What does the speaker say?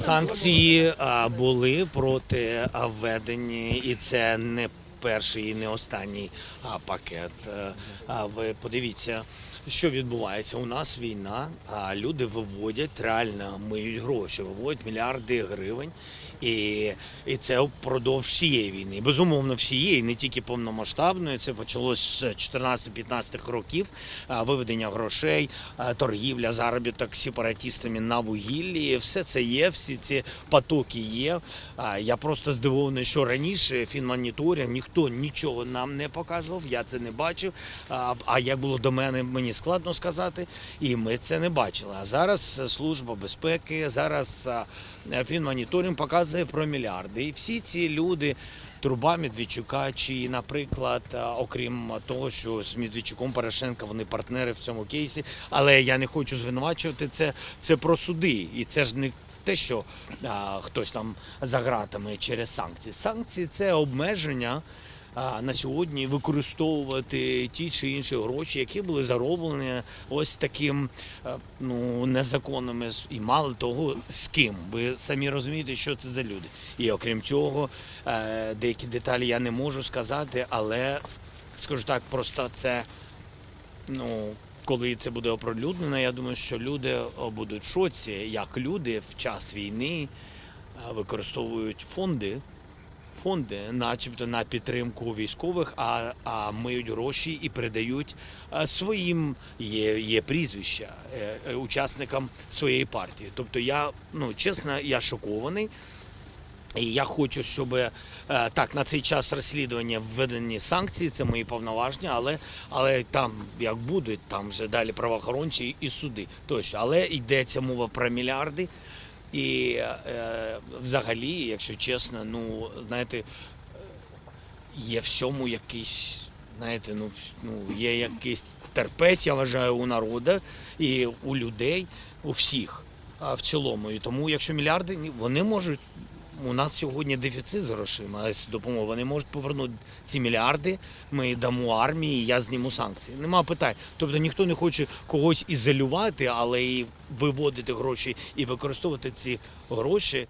Санкції були проти введення, і це не перший і не останній а, пакет. А ви подивіться, що відбувається. У нас війна, а люди виводять реально миють гроші, виводять мільярди гривень. І, і це впродовж всієї війни. Безумовно, всієї, не тільки повномасштабної. Це почалось з 14-15 років. Виведення грошей, торгівля, заробіток сепаратістами на вугіллі. Все це є, всі ці потоки є. Я просто здивований, що раніше фінмоніторинг ніхто нічого нам не показував. Я це не бачив. А, як було до мене, мені складно сказати, і ми це не бачили. А зараз служба безпеки, зараз фінмоніторинг показує про мільярди. І всі ці люди. Труба Медведчука, чи, наприклад, окрім того, що з Медведчуком Порошенка вони партнери в цьому кейсі, але я не хочу звинувачувати це. Це про суди, і це ж не те, що а, хтось там за ґратами через санкції. Санкції це обмеження на сьогодні використовувати ті чи інші гроші, які були зароблені ось таким ну незаконними і мало того, з ким. Ви самі розумієте, що це за люди. І окрім цього, е, деякі деталі я не можу сказати, але скажу так, просто це ну. Коли це буде оприлюднено, я думаю, що люди будуть в шоці, як люди в час війни використовують фонди, фонди, начебто на підтримку військових, а, а миють гроші і передають е, своїм є, є прізвища е, е, учасникам своєї партії. Тобто я, ну чесно, я шокований. І я хочу, щоб так на цей час розслідування введені санкції, це мої повноваження, але, але там як будуть, там вже далі правоохоронці і суди тощо. Але йдеться мова про мільярди. І е, взагалі, якщо чесно, ну знаєте, є всьому якийсь, знаєте, ну, ну є якийсь терпець, я вважаю, у народу і у людей, у всіх а, в цілому. І тому, якщо мільярди, вони можуть. У нас сьогодні дефіцит з грошима з допомогою. Вони можуть повернути ці мільярди. Ми дамо армії, я зніму санкції. Нема питань. Тобто ніхто не хоче когось ізолювати, але і виводити гроші і використовувати ці гроші.